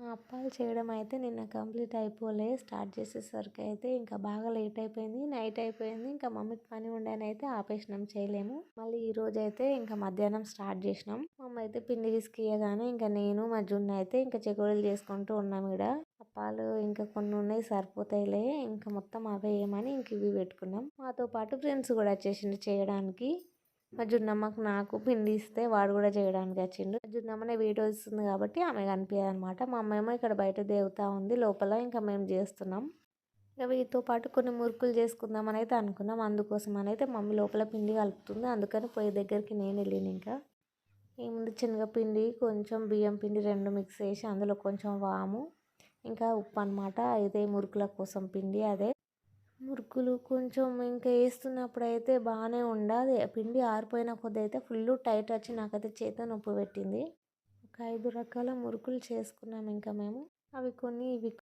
అప్పాలు చేయడం అయితే నిన్న కంప్లీట్ అయిపోలే. స్టార్ట్ చేసేసరికి అయితే ఇంకా బాగా లేట్ అయిపోయింది. నైట్ అయిపోయింది. ఇంకా మమ్మీకి పని ఉండని అయితే ఆపేసినాం. చేయలేము. మళ్ళీ ఈ రోజు అయితే ఇంకా మధ్యాహ్నం స్టార్ట్ చేసినాం. మమ్మీ అయితే పిండి ఇయ్యగానే ఇంకా నేను మా జున్ను అయితే ఇంకా చెకోడీలు చేసుకుంటూ ఉన్నాం ఇక్కడ అప్పాలు ఇంకా కొన్ని ఉన్నాయి సరిపోతాయిలే. ఇంకా మొత్తం అవే ఏమని ఇంక ఇవి పెట్టుకున్నాం. మాతో పాటు ఫ్రెండ్స్ కూడా వచ్చేసిండు చేయడానికి. మా జున్నమ్మకు నాకు పిండి ఇస్తే వాడు కూడా చేయడానికి వచ్చిండు. జున్నమ్మనే వీడియో ఇస్తుంది కాబట్టి ఆమె కనిపించదు అనమాట మా అమ్మ ఏమో ఇక్కడ బయట దేవుతా ఉంది లోపల ఇంకా మేము చేస్తున్నాం. ఇక వీటితో పాటు కొన్ని మురుకులు చేసుకుందామని అయితే అనుకున్నాం. అందుకోసం అయితే మమ్మీ లోపల పిండి కలుపుతుంది. అందుకని పొయ్యి దగ్గరికి నేను వెళ్ళిన ఇంకా. ఏముంది శనగపిండి కొంచెం బియ్యం పిండి రెండు మిక్స్ చేసి అందులో కొంచెం వాము ఇంకా ఉప్పు అనమాట అయితే మురుకుల కోసం పిండి అదే. మురుకులు కొంచెం ఇంకా వేస్తున్నప్పుడు అయితే బాగానే ఉండదు పిండి ఆరిపోయిన కొద్ది అయితే ఫుల్ టైట్ వచ్చి నాకైతే చేత నొప్పి పెట్టింది. ఒక ఐదు రకాల మురుకులు చేసుకున్నాం ఇంకా మేము. అవి కొన్ని ఇవి